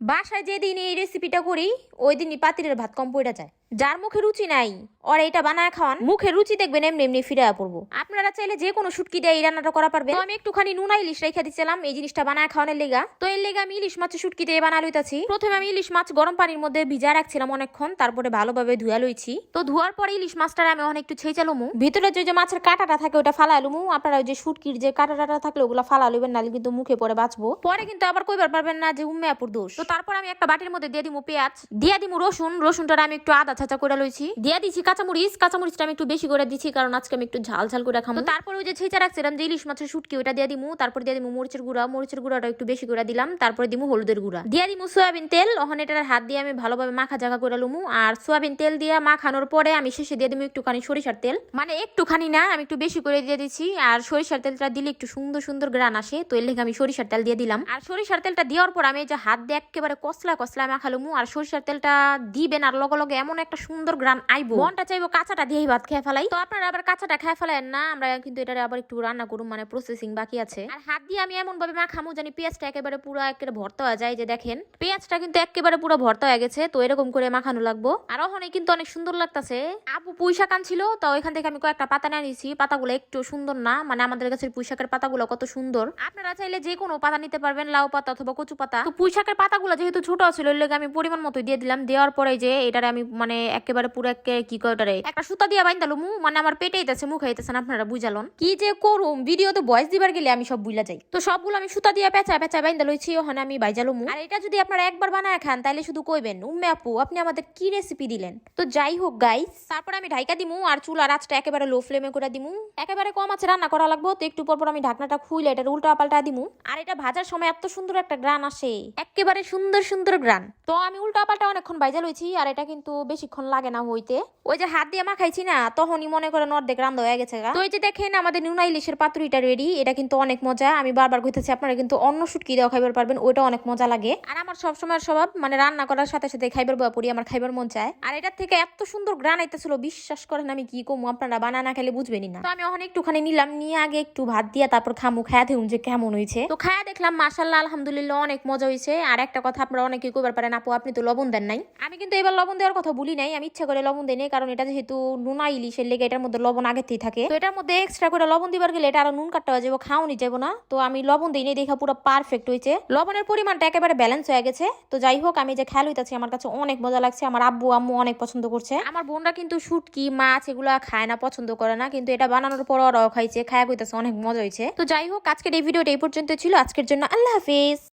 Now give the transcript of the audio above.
বাসায় যেদিন এই রেসিপিটা করি ওই দিনই পাতিলের ভাত কম পড়ে যায়। যার মুখে রুচি নাই, ওর এটা বানায় খাওয়ান। মুখে রুচি দেখবেন, এমনি এমনি ফিরে পড়ব। আপনারা চাইলে যে কোনো শুটকি দিয়ে এই রান্নাটা করা পারবে আমি একটুখানি নুনা ইলিশ রেখে দিচ্ছিলাম এই জিনিসটা বানায় খাওয়ানোর লেগা। তো এর লেগে আমি ইলিশ মাছের শুটকি দিয়ে বানা লইতাছি। প্রথমে আমি ইলিশ মাছ গরম পানির মধ্যে ভিজা রাখছিলাম অনেকক্ষণ, তারপরে ভালোভাবে ধুয়া লইছি। তো ধোয়ার পরে ইলিশ মাছটা আমি অনেক একটু ছেঁচা লমু। ভিতরে যে মাছের কাঁটাটা থাকে, ওটা ফালা লুমু। আপনারা ওই যে শুটকির যে কাঁটাটা থাকলে, ওগুলো ফালা লইবেন, নাহলে কিন্তু মুখে পরে বাঁচবো। পরে কিন্তু আবার কইবার পারবেন না যে উম্মে আপুর দোষ। তো তারপর আমি একটা বাটির মধ্যে দিয়ে দিমু পেঁয়াজ। দিয়ে দিমু রসুন। রসুনটা আমি একটু আদা ছাঁচা করে লইছি। দিয়ে দিছি কাঁচামরিচ। কাঁচামরিচটা আমি একটু বেশি করে দিছি কারণ আজকে আমি একটু ঝাল ঝাল করে খাব তারপর ওই যে ছেঁচা রাখছিলাম যে ইলিশ মাছের শুটকি ওটা দিয়ে দিমু। তারপর দিয়ে দিমু মরিচের গুঁড়া। মরিচের গুঁড়াটা একটু বেশি করে দিলাম। তারপরে দিমু হলুদের গুঁড়া। দিয়ে দিমু সয়াবিন তেল। ওখানে এটার হাত দিয়ে আমি ভালোভাবে মাখা জাগা করে লুমু। আর সয়াবিন তেল দিয়ে মাখানোর পরে আমি শেষে দিয়ে দিমু একটুখানি সরিষার তেল। মানে একটুখানি না আমি একটু বেশি করে দিয়ে দিচ্ছি আর সরিষার তেলটা দিলে একটু সুন্দর সুন্দর গ্রান আসে। তো এর লেগে আমি সরিষার তেল দিয়ে দিলাম। আর সরিষার তেলটা দেওয়ার পর আমি এই যে হাত দিয়ে একেবারে কসলা কসলা মাখালুমু আর সরিষার তেলটা দিবেন আর লগে লগে এমন একটা সুন্দর গ্রান আইবো। মনটা চাইব কাঁচাটা দিয়েই ভাত খেয়ে ফেলাই। তো আপনারা আবার কাঁচাটা খেয়ে ফেলেন? না আমরা কিন্তু এটা আবার একটু রান্না করুম মানে প্রসেসিং বাকি আছে। আর হাত দিয়ে আমি এমন ভাবে মাখামু জানি পেঁয়াজটা একেবারে পুরো একেবারে ভর্তা হয়ে যায় যে দেখেন। পেঁয়াজটা কিন্তু একেবারে পুরো ভর্তা হয়ে গেছে তো এরকম করে মাখানো লাগবো। আর ওখানে কিন্তু অনেক সুন্দর লাগতাছে। আপু পুঁই শাক আনছিল তো ওইখান থেকে আমি কয়েকটা পাতা নিয়ে নিয়েছি। পাতাগুলো একটু সুন্দর না মানে আমাদের কাছে পুঁই শাকের পাতাগুলো কত সুন্দর। আপনারা চাইলে যে কোনো পাতা নিতে পারবেন লাউ পাতা অথবা কচু পাতা। তো পুঁই শাকের পাতাগুলো যেহেতু ছোট ছিল ওই লেগে আমি পরিমাণ মতো দিয়ে দিলাম। দেওয়ার পরে যে এটারে আমি মানে একেবারে পুরো একে কি ওটারে? একটা সুতা দিয়ে বাইন্দালো মু মানে আমার পেটে যাচ্ছে মুখ হইতেছে না, আপনারা বুঝালন। কি যে করুম, ভিডিওতে ভয়েস দিবার গেলে আমি সব বুঝলা যাই। তো সবগুলো আমি সুতা দিয়ে পেঁচা পেঁচা বাইন্দা লইছি, ওখানে আমি বাইজালো মু। আর এটা যদি আপনারা একবার বানায় খান তাহলে শুধু কইবেন, উম্মে আপু, আপনি আমাদের কি রেসিপি দিলেন? তো যাই হোক গাইস তারপর আমি ঢাইকা দিমু, আর চুলার আঁচটা একেবারে লো ফ্লেমে করে দিমু। একেবারে কম আছে, রান্না করা লাগবো, তো একটু পর পর আমি ঢাকনাটা খুইলে এটা উল্টা পাল্টা দিমু। আর এটা ভাজার সময় এত সুন্দর একটা গ্রান আসে, একেবারে সুন্দর সুন্দর গ্রান তো আমি উল্টা পাল্টা অনেকক্ষণ বাইজা লইছি, আর এটা কিন্তু বেশিক্ষণ লাগে না হইতে। ওই যে হাত দিয়ে মাখাইছি না, তখনই মনে করেন অর্ধেক রান্না হয়ে গেছে তো এই যে দেখেন, আমাদের নুনা ইলিশের পাতুরিটা রেডি এটা কিন্তু অনেক মজা। আমি বারবার কইতেছি, আপনারা কিন্তু অন্য শুটকি দেওয়া খাইবার পারবেন, ওইটা অনেক মজা লাগে। আর আমার সবসময় স্বভাব মানে রান্না করার সাথে সাথে খাইবার বয়া আমার খাইবার মন চায়। আর এটার থেকে এত সুন্দর গ্রান আইতেছিল, বিশ্বাস করেন আমি কি কমু, আপনারা বানা না খেলে বুঝবেনই না। তো আমি অনেক একটুখানি নিলাম, নিয়ে আগে একটু ভাত দিয়া তারপর খামু, খায়া দেখুন যে কেমন হয়েছে তো খায়া দেখলাম মাসাল্লাহ আলহামদুলিল্লাহ, অনেক মজা হয়েছে আর একটা কথা আপনারা অনেকে কইবার পারেন, আপু, আপনি তো লবণ দেন নাই। আমি কিন্তু এবার লবণ দেওয়ার কথা বলি নাই আমি ইচ্ছা করে লবণ দিই নাই, কারণ এটা যেহেতু নুনা ইলিশের লেগে এটার মধ্যে লবণ আগেতেই থাকে। তো এটার মধ্যে এক্সট্রা করে লবণ দিবার গেলে এটা আরও নুন কাটতে যাব খাওয়ানি যাব না। তো আমি লবণ দিই নাই দেখা পুরো পারফেক্ট হয়েছে। লবণের পরিমাণটা একেবারে ব্যালেন্স হয়ে গেছে। তো যাই হোক আমি যে খেয়াল হইতাছি আমার কাছে অনেক মজা লাগছে আমার আব্বু আম্মু অনেক পছন্দ করছে। আমার বোনরা কিন্তু শুটকি মাছ এগুলো খায় না পছন্দ করে না কিন্তু এটা বানানোর পর ওরাও খাইছে খায়া কইতাছে অনেক মজা হয়েছে তো যাই হোক আজকের এই ভিডিওটা এই পর্যন্ত ছিল। আজকের জন্য আল্লাহ হাফিজ।